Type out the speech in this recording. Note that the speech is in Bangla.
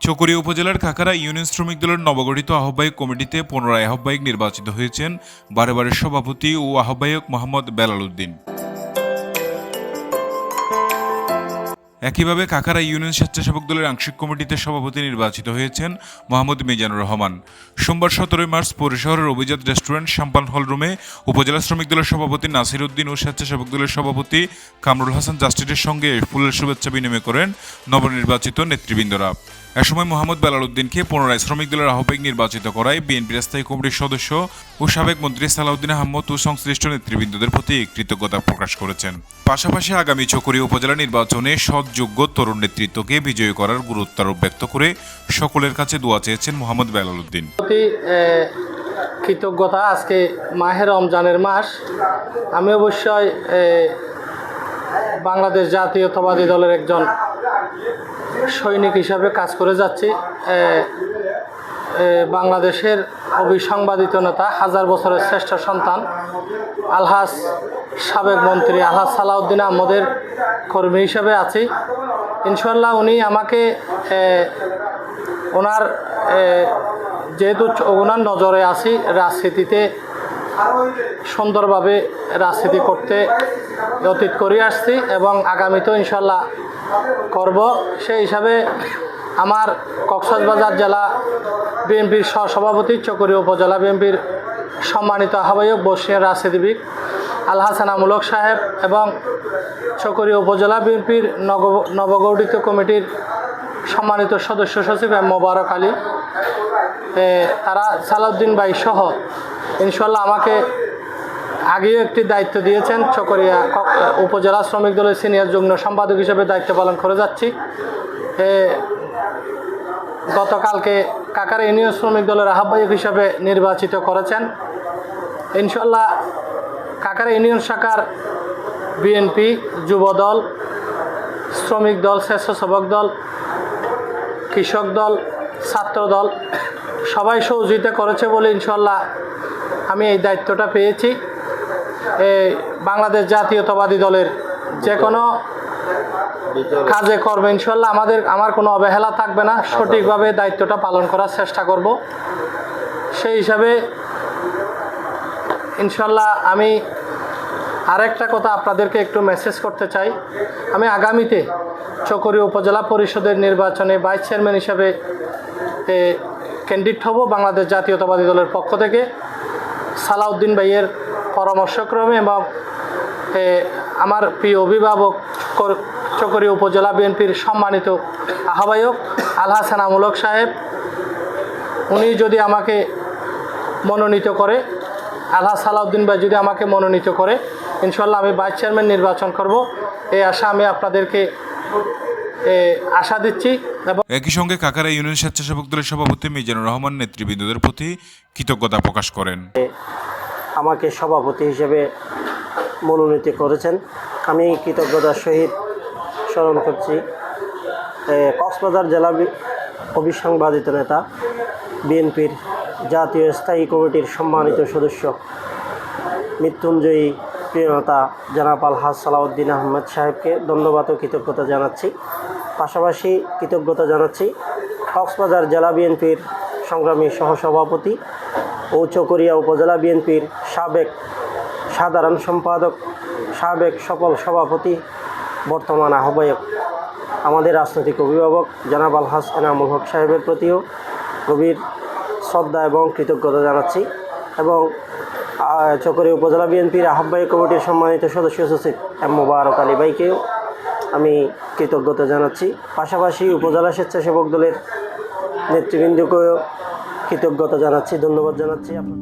চকরিয়া উপজেলার কাকারা ইউনিয়ন শ্রমিক দলের নবগঠিত আহ্বায়ক কমিটিতে পুনরায় আহ্বায়ক নির্বাচিত হয়েছেন বারেবারের সভাপতি ও আহ্বায়ক মোহাম্মদ বেলাল উদ্দিন। একইভাবে কাকারা ইউনিয়ন স্বেচ্ছাসেবক দলের আংশিক কমিটিতে সভাপতি নির্বাচিত হয়েছেন মোহাম্মদ মিজানুর রহমান। সোমবার সতেরোই মার্চ পৌর শহরের অভিজাত রেস্টুরেন্ট সাম্পান হল রুমে উপজেলা শ্রমিক দলের সভাপতি নাসির উদ্দিন ও স্বেচ্ছাসেবক দলের সভাপতি কামরুল হাসান জাস্টিসের সঙ্গে ফুলের শুভেচ্ছা বিনিময় করেন নবনির্বাচিত নেতৃবৃন্দরা। এ সময় মোহাম্মদ বেলাল উদ্দিনকে পুনরায় শ্রমিক দলের আহ্বায়ক নির্বাচিত করায় বিএনপির স্থায়ী কমিটির সদস্য ও সাবেক মন্ত্রী সালাউদ্দিন আহমদ ও সংশ্লিষ্ট নেতৃবৃন্দদের প্রতি কৃতজ্ঞতা প্রকাশ করেছেন। পাশাপাশি আগামী চকরিয়া উপজেলা নির্বাচনে সৎযোগ্য তরুণ নেতৃত্বকে বিজয়ী করার গুরুত্বারোপ ব্যক্ত করে সকলের কাছে দোয়া চেয়েছেন মোহাম্মদ বেলাল উদ্দিন কৃতজ্ঞতা আজকে মাহে রমজানের মাস। আমি অবশ্যই বাংলাদেশ জাতীয়তাবাদী দলের একজন সৈনিক হিসাবে কাজ করে যাচ্ছি। বাংলাদেশের অবিসংবাদিত নেতা হাজার বছরের শ্রেষ্ঠ সন্তান আলহাস সাবেক মন্ত্রী আলহাস সালাউদ্দিন আহমদের কর্মী হিসাবে আছি। ইনশাল্লাহ উনি আমাকে ওনার যেহেতু ওনার নজরে আছি, রাজনীতিতে সুন্দরভাবে রাজনীতি করতে অতীত করে আসছি এবং আগামীতেও ইনশাল্লাহ করব। সেই হিসাবে আমার কক্সবাজার জেলা বিএনপির সহসভাপতি চকরি উপজেলা বিএনপির সম্মানিত আহ্বায়ক বসিয়ার রাজনীতিবিদ আল হাসান আমুলক সাহেব এবং চকরি উপজেলা বিএনপির নব, নবগঠিত কমিটির সম্মানিত সদস্য সচিব এম মোবারক আলী। তারা সালাউদ্দিন ভাই সহ ইনশাল্লাহ আমাকে আগেও একটি দায়িত্ব দিয়েছেন চকরিয়া উপজেলা শ্রমিক দলের সিনিয়র যুগ্ম সম্পাদক হিসেবে দায়িত্ব পালন করে যাচ্ছি। গতকালকে কাকার ইউনিয়ন শ্রমিক দলের আহ্বায়ক হিসেবে নির্বাচিত করেছেন। ইনশাল্লাহ কাকার ইউনিয়ন শাখার বিএনপি যুবদল শ্রমিক দল, স্বেচ্ছাসেবক দল, কৃষক দল, ছাত্র দল, সবাই সহযোগিতা করেছে বলে ইনশাল্লাহ আমি এই দায়িত্বটা পেয়েছি। বাংলাদেশ জাতীয়তাবাদী দলের যে কোনো কাজে করবে, ইনশাল্লাহ আমাদের, আমার কোনো অবহেলা থাকবে না। সঠিকভাবে দায়িত্বটা পালন করার চেষ্টা করব। সেই হিসাবে, ইনশাল্লাহ আমি আরেকটা কথা আপনাদেরকে একটু মেসেজ করতে চাই। আমি আগামীতে চকরি উপজেলা পরিষদের নির্বাচনে ভাইস চেয়ারম্যান হিসাবে ক্যান্ডিডেট হব বাংলাদেশ জাতীয়তাবাদী দলের পক্ষ থেকে। সালাউদ্দিন ভাইয়ের পরামর্শক্রমে এবং আমার প্রিয় অভিভাবক কর- চকরি উপজেলা বিএনপির সম্মানিত আহ্বায়ক আল হাসান আমুলক সাহেব উনি যদি আমাকে মনোনীত করে আল্লাহ সালাউদ্দিন ভাই যদি আমাকে মনোনীত করে ইনশাল্লাহ আমি ভাইস চেয়ারম্যান নির্বাচন করব। এই আশা আমি আপনাদেরকে আশা দিচ্ছি এবং একই সঙ্গে কাকারা ইউনিয়ন স্বেচ্ছাসেবক দলের সভাপতি মিজানুর রহমান নেতৃবৃন্দদের প্রতি কৃতজ্ঞতা প্রকাশ করেন। আমাকে সভাপতি হিসেবে মনোনীত করেছেন। আমি কৃতজ্ঞতার সহিত স্মরণ করছি কক্সবাজার জেলা অবিসংবাদিত নেতা, বিএনপির জাতীয় স্থায়ী কমিটির সম্মানিত সদস্য, মৃত্যুঞ্জয়ী প্রিয়তা জনাব আলহাজ সালাউদ্দিন আহমেদ সাহেবকে ধন্যবাদ ও কৃতজ্ঞতা জানাচ্ছি। পাশাপাশি কৃতজ্ঞতা জানাচ্ছি কক্সবাজার জেলা বিএনপির সংগ্রামী সহসভাপতি ও চকরিয়া উপজেলা বিএনপির সাবেক সাধারণ সম্পাদক, সাবেক সফল সভাপতি, বর্তমান আহ্বায়ক, আমাদের রাজনৈতিক অভিভাবক জনাব আলহাজ এনামুল হক সাহেবের প্রতিও গভীর শ্রদ্ধা এবং কৃতজ্ঞতা জানাচ্ছি এবং চকরি উপজেলা বিএনপির আহ্বায়ক কমিটির সম্মানিত সদস্য সচিব এম মোবারক আলী ভাইকেও আমি কৃতজ্ঞতা জানাচ্ছি। পাশাপাশি উপজেলা স্বেচ্ছাসেবক দলের নেতৃবৃন্দকেও কৃতজ্ঞতা জানাচ্ছি, ধন্যবাদ জানাচ্ছি। আপনার